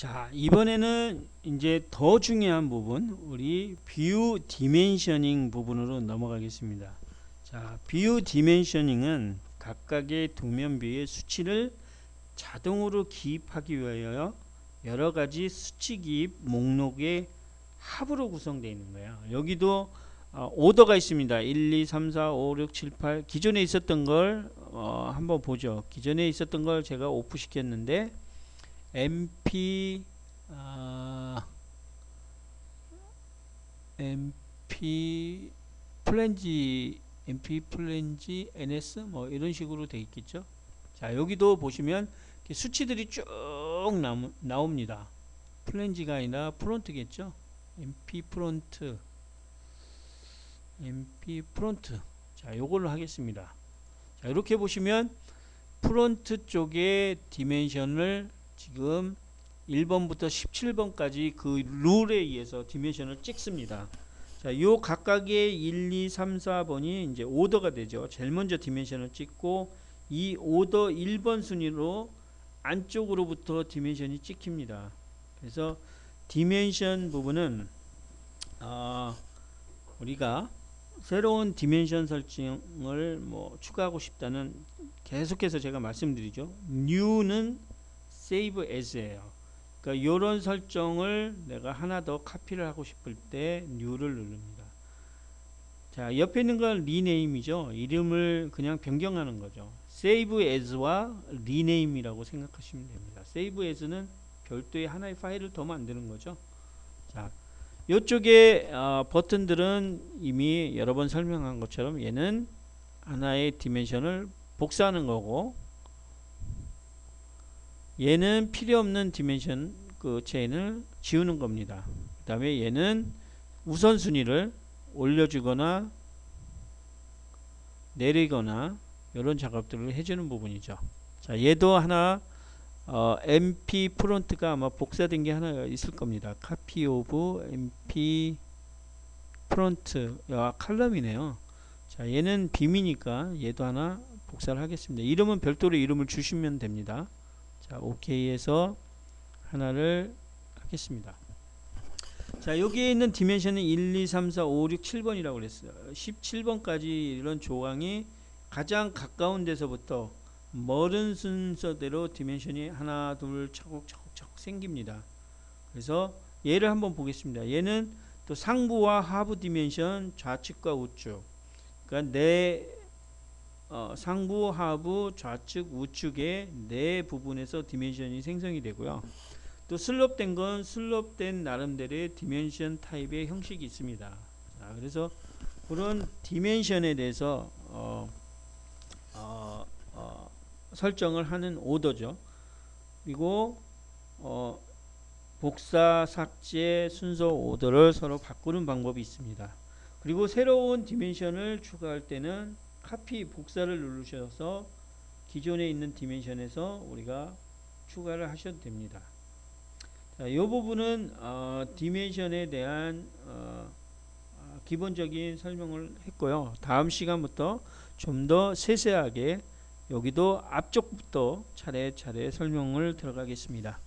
자, 이번에는 이제 더 중요한 부분, 우리 뷰 디멘셔닝 부분으로 넘어가겠습니다. 자, 뷰 디멘셔닝은 각각의 도면뷰의 수치를 자동으로 기입하기 위하여 여러 가지 수치 기입 목록의 합으로 구성되어 있는 거예요. 여기도 어, 오더가 있습니다. 1, 2, 3, 4, 5, 6, 7, 8 기존에 있었던 걸 어, 한번 보죠. 기존에 있었던 걸 제가 오프 시켰는데 MP 아, MP 플랜지 MP 플랜지 NS 뭐 이런 식으로 돼 있겠죠. 자 여기도 보시면 수치들이 쭉 나오, 나옵니다. 플랜지가 아니라 프론트겠죠. MP 프론트 MP 프론트 자 요걸로 하겠습니다. 자 이렇게 보시면 프론트 쪽에 디멘션을 지금 1번부터 17번까지 그 룰에 의해서 디멘션을 찍습니다. 자, 요 각각의 1, 2, 3, 4번이 이제 오더가 되죠. 제일 먼저 디멘션을 찍고 이 오더 1번 순위로 안쪽으로부터 디멘션이 찍힙니다. 그래서 디멘션 부분은 어, 우리가 새로운 디멘션 설정을 뭐 추가하고 싶다는 계속해서 제가 말씀드리죠. new는 save as예요. 그러니까 이런 설정을 내가 하나 더 카피를 하고 싶을 때 new를 누릅니다. 자, 옆에 있는 건 rename이죠. 이름을 그냥 변경하는 거죠. save as와 rename이라고 생각하시면 됩니다. save as는 별도의 하나의 파일을 더 만드는 거죠. 자, 이쪽에 어, 버튼들은 이미 여러 번 설명한 것처럼 얘는 하나의 디멘션을 복사하는 거고 얘는 필요 없는 디멘션 그 체인을 지우는 겁니다. 그 다음에 얘는 우선순위를 올려주거나 내리거나 이런 작업들을 해주는 부분이죠. 자, 얘도 하나 어, MP 프론트가 아마 복사된 게 하나 있을 겁니다. copy of MP 프론트 야, 칼럼이네요. 자, 얘는 빔이니까 얘도 하나 복사를 하겠습니다. 이름은 별도로 이름을 주시면 됩니다. 자, OK에서 하나를 하겠습니다. 자, 여기에 있는 디멘션은 1, 2, 3, 4, 5, 6, 7번이라고 그랬어요. 17번까지 이런 조항이 가장 가까운 데서부터 멀은 순서대로 디멘션이 하나, 둘, 차곡차곡차곡 생깁니다. 그래서 얘를 한번 보겠습니다. 얘는 또 상부와 하부 디멘션 좌측과 우측. 그러니까 내 어, 상부, 하부, 좌측, 우측의 네 부분에서 디멘션이 생성이 되고요. 또 슬롭된 건 슬롭된 나름대로의 디멘션 타입의 형식이 있습니다. 자, 그래서 그런 디멘션에 대해서 어, 어, 어, 설정을 하는 오더죠. 그리고 어, 복사, 삭제, 순서 오더를 서로 바꾸는 방법이 있습니다. 그리고 새로운 디멘션을 추가할 때는 카피 복사를 누르셔서 기존에 있는 디멘션에서 우리가 추가를 하셔도 됩니다. 자, 이 부분은 어, 디멘션에 대한 어, 어, 기본적인 설명을 했고요. 다음 시간부터 좀 더 세세하게 여기도 앞쪽부터 차례차례 설명을 들어가겠습니다.